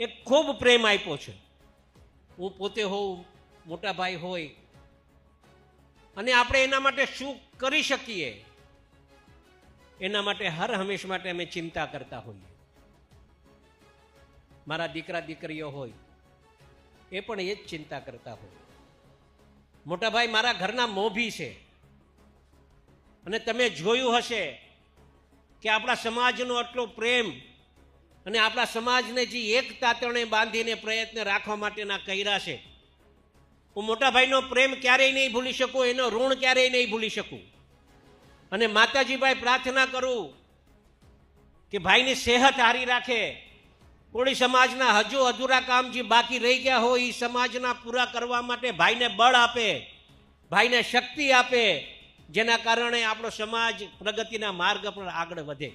એક ખૂબ પ્રેમ આપ્યો છે. હું પોતે હોઉં, મોટા ભાઈ હોય. અને આપણે એના માટે શું કરી શકીએ? એના માટે હર હંમેશ માટે અમે ચિંતા કરતા હોઈએ. મારા દીકરા દીકરીઓ હોય, એ પણ એ જ ચિંતા કરતા હોય. મોટા ભાઈ, મારા ઘરના મોભી છે. અને તમે જોયું હશે કે આપણા સમાજનો આટલો પ્રેમ અને આપણા સમાજને જે એક તાતણે બાંધીને પ્રયત્ન રાખવા માટેના કર્યા છે. હું મોટા ભાઈનો પ્રેમ ક્યારેય નહીં ભૂલી શકું, એનો ઋણ ક્યારેય નહીં ભૂલી શકું. અને માતાજીભાઈ પ્રાર્થના કરું કે ભાઈની સેહત હારી રાખે. કોળી સમાજના હજુ અધૂરા કામ જે બાકી રહી ગયા હોય એ સમાજના પૂરા કરવા માટે ભાઈને બળ આપે, ભાઈને શક્તિ આપે, જેના કારણે આપણો સમાજ પ્રગતિના માર્ગ પર આગળ વધે.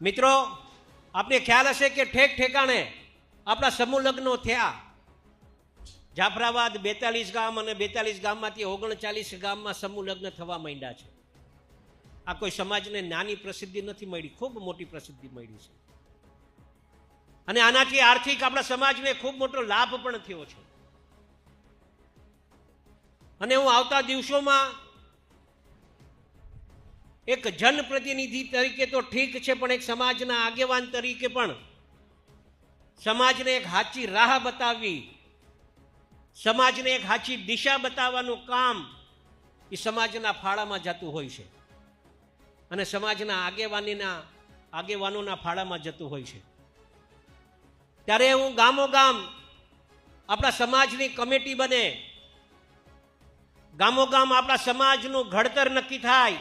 મિત્રો આપને ખ્યાલ હશે કે ઠેક ઠેકાણે આપણા સમૂહ લગ્નો થયા. જાફરાબાદ બેતાલીસ ગામ અને બેતાલીસ ગામમાંથી ઓગણચાલીસ ગામમાં સમૂહ લગ્ન થવા માંડ્યા છે. આ કોઈ સમાજને નાની પ્રસિદ્ધિ નથી મળી, ખૂબ મોટી પ્રસિદ્ધિ મળી છે. અને આનાથી આર્થિક આપણા સમાજને ખૂબ મોટો લાભ પણ થયો છે. અને હું આવતા દિવસોમાં એક જનપ્રતિનિધિ તરીકે તો ઠીક છે, પણ એક સમાજના આગેવાન તરીકે પણ. સમાજને એક સાચી રાહ બતાવવી, સમાજને એક સાચી દિશા બતાવવાનું કામ એ સમાજના ફાળામાં જતું હોય છે. અને સમાજના આગેવાનીના, આગેવાનોના ફાળામાં જતું હોય છે. ત્યારે હું ગામો ગામ આપણા સમાજની કમિટી બને. ગામો ગામ આપણા સમાજનું ઘડતર નક્કી થાય.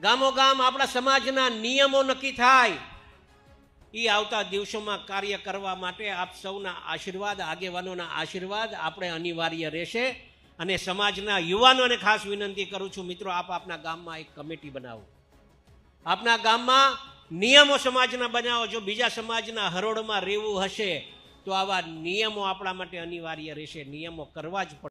ગામો ગામ આપણા સમાજના નિયમો નક્કી થાય. એ આવતા દિવસોમાં કાર્ય કરવા માટે આપ સૌના આશીર્વાદ, આગેવાનોના આશીર્વાદ આપણે અનિવાર્ય રહેશે. અને સમાજના યુવાનોને ખાસ વિનંતી કરું છું, મિત્રો, આપ આપના ગામમાં એક કમિટી બનાવો. આપના ગામમાં નિયમો સમાજના બનાવો. જો બીજા સમાજના હરોળમાં રહેવું હશે, તો આવા નિયમો આપણા માટે અનિવાર્ય રહેશે. નિયમો કરવા જ પડે